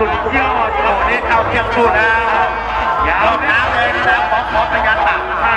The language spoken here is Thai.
สุดยอดโอ้นี่เข้าเทียบชูนะยาวน้ำเลยนะครับขอขอพยานปากให้